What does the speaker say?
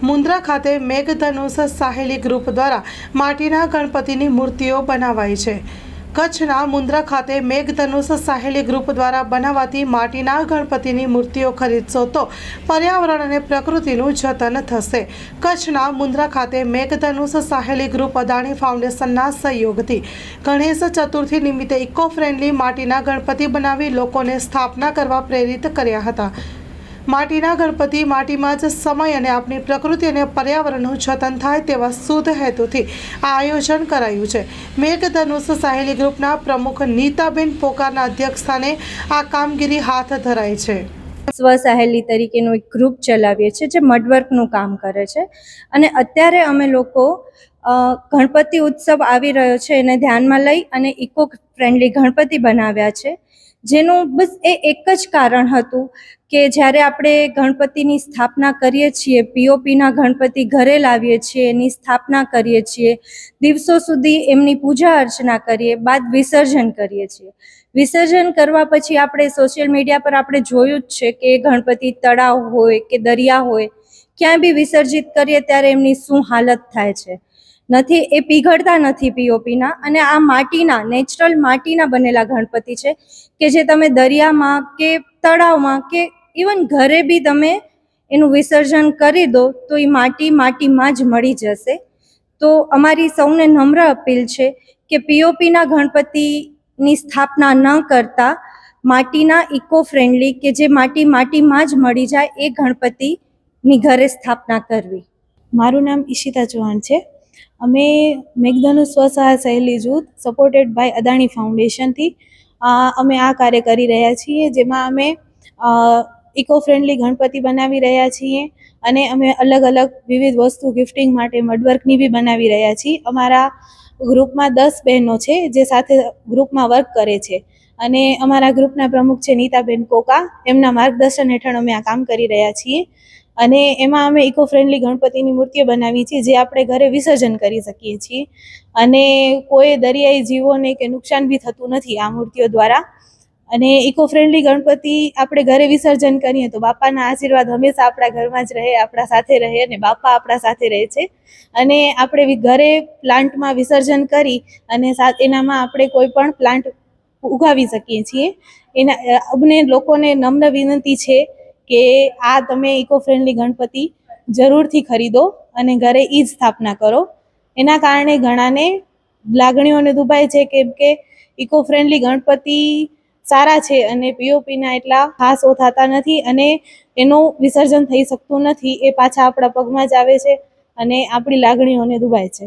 મુન્દ્રા ખાતે મેઘધનુષ સાહેલી ગ્રુપ દ્વારા માટીના ગણપતિની મૂર્તિઓ બનાવાઈ છે. કચ્છના મુન્દ્રા ખાતે મેઘધનુષ સાહેલી ગ્રુપ દ્વારા બનાવાતી માટીના ગણપતિની મૂર્તિઓ ખરીદશો તો પર્યાવરણ અને પ્રકૃતિનું જતન થશે. કચ્છના મુન્દ્રા ખાતે મેઘધનુષ સાહેલી ગ્રુપ અદાણી ફાઉન્ડેશનના સહયોગથી ગણેશ ચતુર્થી નિમિત્તે ઇકો ફ્રેન્ડલી માટીના ગણપતિ બનાવી લોકોને સ્થાપના કરવા પ્રેરિત કર્યા હતા. માટીના ગણપતિ, માટીમાં જ સમય અને આપણી પ્રકૃતિ અને પર્યાવરણનું જતન થાય તેવા શુદ્ધ હેતુથી આ આયોજન કરાયું છે. મેઘધનુષ સાહેલી ગ્રુપના પ્રમુખ નીતાબેન પોકારના અધ્યક્ષસ્થાને આ કામગીરી હાથ ધરાઈ છે. સ્વસહાયલી તરીકેનું એક ગ્રુપ ચલાવીએ છીએ જે મડવર્કનું કામ કરે છે. અને અત્યારે અમે લોકો ગણપતિ ઉત્સવ આવી રહ્યો છે એને ધ્યાનમાં લઈ અને ઇકો ફ્રેન્ડલી ગણપતિ બનાવ્યા છે. જેનું બસ એ એક જ કારણ હતું કે જ્યારે આપણે ગણપતિની સ્થાપના કરીએ છીએ પીઓપીના ગણપતિ ઘરે લાવીએ છીએ, એની સ્થાપના કરીએ છીએ, દિવસો સુધી એમની પૂજા અર્ચના કરીએ, બાદ વિસર્જન કરીએ છીએ. વિસર્જન કરવા પછી આપણે સોશિયલ મીડિયા પર આપણે જોયું જ છે કે ગણપતિ તળાવ હોય કે દરિયા હોય, ક્યાંય બી વિસર્જિત કરીએ ત્યારે એમની શું હાલત થાય છે. નથી, એ પીઘળતા નથી પીઓપીના અને આ માટીના, નેચરલ માટીના બનેલા ગણપતિ છે કે જે તમે દરિયામાં કે તળાવમાં કે ઇવન ઘરે બી તમે એનું વિસર્જન કરી દો, તો એ માટી માટીમાં જ મળી જશે. તો અમારી સૌને નમ્ર અપીલ છે કે પીઓપીના ગણપતિની સ્થાપના ન કરતા માટીના ઇકો ફ્રેન્ડલી કે જે માટી માટીમાં જ મળી જાય એ ગણપતિની ઘરે સ્થાપના કરવી. મારું નામ ઈશિતા ચૌહાણ છે. અમે મેઘધનુ સ્વસહાય સહેલી જૂથ સપોર્ટેડ બાય અદાણી ફાઉન્ડેશનથી અમે આ કાર્ય કરી રહ્યા છીએ, જેમાં અમે ઇકો ફ્રેન્ડલી ગણપતિ બનાવી રહ્યા છીએ, અને અમે અલગ અલગ વિવિધ વસ્તુ ગિફ્ટિંગ માટે મડવર્કની બી બનાવી રહ્યા છીએ. અમારા ગ્રુપમાં દસ બહેનો છે, જે સાથે ગ્રુપમાં વર્ક કરે છે. અને અમારા ગ્રુપના પ્રમુખ છે નીતાબેન કોકા. એમના માર્ગદર્શન હેઠળ અમે આ કામ કરી રહ્યા છીએ. અને એમાં અમે ઇકો ફ્રેન્ડલી ગણપતિની મૂર્તિઓ બનાવી છે, જે આપણે ઘરે વિસર્જન કરી શકીએ છીએ. અને કોઈ દરિયાઈ જીવોને કે નુકસાન બી થતું નથી આ મૂર્તિઓ દ્વારા. અને ઇકો ફ્રેન્ડલી ગણપતિ આપણે ઘરે વિસર્જન કરીએ તો બાપાના આશીર્વાદ હંમેશા આપણા ઘરમાં જ રહે, આપણા સાથે રહે અને બાપા આપણા સાથે રહે છે. અને આપણે ઘરે પ્લાન્ટમાં વિસર્જન કરી અને એનામાં આપણે કોઈ પણ પ્લાન્ટ ઉગાવી શકીએ છીએ. એના અમને લોકોને નમ્ર વિનંતી છે કે આ તમે ઇકો ફ્રેન્ડલી ગણપતિ જરૂરથી ખરીદો અને ઘરે એ જ સ્થાપના કરો. એના કારણે ઘણાને લાગણીઓને દુભાય છે કેમ કે ઇકો ફ્રેન્ડલી ગણપતિ સારા છે અને પીઓપીના એટલા ખાસ થતા નથી અને એનું વિસર્જન થઈ શકતું નથી, એ પાછા આપણા પગમાં જ આવે છે અને આપણી લાગણીઓને દુભાય છે.